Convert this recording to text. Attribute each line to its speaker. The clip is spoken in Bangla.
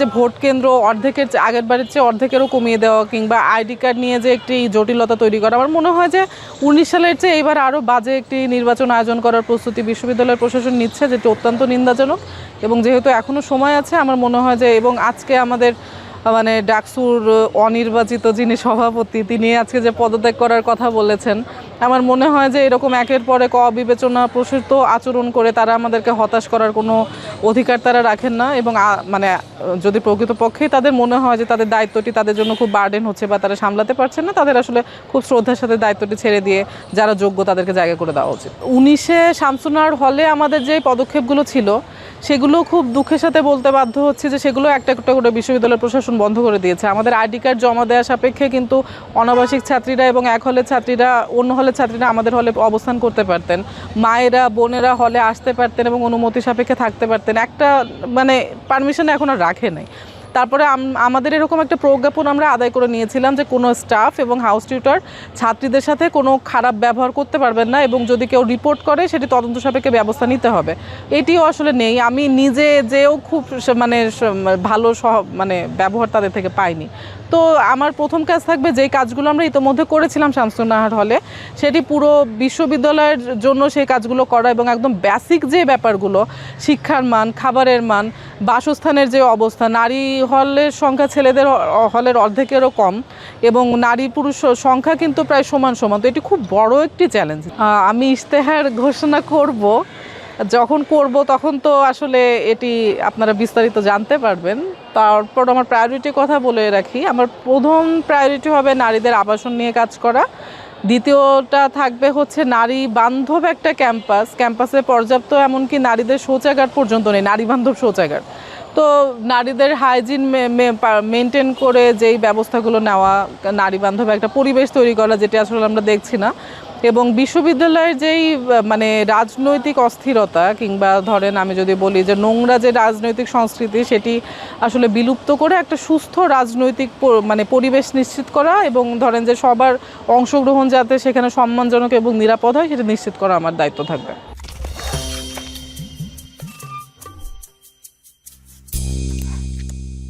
Speaker 1: যে ভোট কেন্দ্র অর্ধেকের আগের বারের চেয়ে অর্ধেকেরও কমিয়ে দেওয়া কিংবা আইডি কার্ড নিয়ে যে একটি জটিলতা তৈরি করা, আমার মনে হয় যে উনিশ সালের চেয়ে এবার আরও বাজে একটি নির্বাচন আয়োজন করার প্রস্তুতি বিশ্ববিদ্যালয় প্রশাসন নিচ্ছে, যেটি অত্যন্ত নিন্দাজনক এবং যেহেতু এখনও সময় আছে, আমার মনে হয় যে এবং আজকে আমাদের মানে ডাকসুর অনির্বাচিত যিনি সভাপতি, তিনি আজকে যে পদত্যাগ করার কথা বলেছেন আমার মনে হয় যে এরকম একের পরে এক অবিবেচনা প্রসূত আচরণ করে তারা আমাদেরকে হতাশ করার কোনো অধিকার তারা রাখেন না এবং মানে যদি প্রকৃতপক্ষেই তাদের মনে হয় যে তাদের দায়িত্বটি তাদের জন্য খুব বার্ডেন হচ্ছে বা তারা সামলাতে পারছেন না, তাদের আসলে খুব শ্রদ্ধার সাথে দায়িত্বটি ছেড়ে দিয়ে যারা যোগ্য তাদেরকে জায়গা করে দেওয়া উচিত। উনিশে শামসুনার হলে আমাদের যে পদক্ষেপগুলো ছিল, সেগুলো খুব দুঃখের সাথে বলতে বাধ্য হচ্ছে যে সেগুলো একটা একটা করে বিশ্ববিদ্যালয় প্রশাসন বন্ধ করে দিয়েছে। আমাদের আইডি কার্ড জমা দেওয়া সাপেক্ষে কিন্তু অনাবাসিক ছাত্রীরা এবং এক হলের ছাত্রীরা, অন্য হলের ছাত্রীরা আমাদের হলে অবস্থান করতে পারতেন। মায়েরা, বোনেরা হলে আসতে পারতেন এবং অনুমতি সাপেক্ষে থাকতে পারতেন। একটা মানে পারমিশন এখন আর রাখে নাই। তারপরে আমাদের এরকম একটা প্রজ্ঞাপন আমরা আদায় করে নিয়েছিলাম যে কোনো স্টাফ এবং হাউস টিউটর ছাত্রীদের সাথে কোনো খারাপ ব্যবহার করতে পারবেন না এবং যদি কেউ রিপোর্ট করে, সেটি তদন্ত সাপেক্ষে ব্যবস্থা নিতে হবে। এটিও আসলে নেই। আমি নিজে যেও খুব মানে ভালো সহ মানে ব্যবহার তাদের থেকে পাইনি। তো আমার প্রথম কাজ থাকবে যেই কাজগুলো আমরা ইতোমধ্যে করেছিলাম শামসুন্নাহার হলে, সেটি পুরো বিশ্ববিদ্যালয়ের জন্য সেই কাজগুলো করা এবং একদম বেসিক যে ব্যাপারগুলো, শিক্ষার মান, খাবারের মান, বাসস্থানের যে অবস্থা, নারী হলের সংখ্যা ছেলেদের হলের অর্ধেকেরও কম এবং নারী পুরুষ সংখ্যা কিন্তু প্রায় সমান সমান, তো এটি খুব বড় একটি চ্যালেঞ্জ আমি ইশতেহার ঘোষণা করব যখন করব তখন তো আসলে এটি আপনারা বিস্তারিত জানতে পারবেন। তারপর আমার প্রায়োরিটি কথা বলে রাখি। আমার প্রথম প্রায়োরিটি হবে নারীদের আবাসন নিয়ে কাজ করা। দ্বিতীয়টা থাকবে হচ্ছে নারী বান্ধব একটা ক্যাম্পাস ক্যাম্পাসে পর্যাপ্ত এমনকি নারীদের শৌচাগার পর্যন্ত নেই, নারী বান্ধব শৌচাগার। তো নারীদের হাইজিন মেনটেন করে যেই ব্যবস্থাগুলো নেওয়া, নারী বান্ধব একটা পরিবেশ তৈরি করা, যেটা আসলে আমরা দেখছি না। এবং বিশ্ববিদ্যালয়ের যেই মানে রাজনৈতিক অস্থিরতা, কিংবা ধরেন আমি যদি বলি যে নোংরা যে রাজনৈতিক সংস্কৃতি, সেটি আসলে বিলুপ্ত করে একটা সুস্থ রাজনৈতিক মানে পরিবেশ নিশ্চিত করা এবং ধরেন যে সবার অংশগ্রহণ যাতে সেখানে সম্মানজনক এবং নিরাপদ হয়, সেটা নিশ্চিত করা আমার দায়িত্ব থাকবে।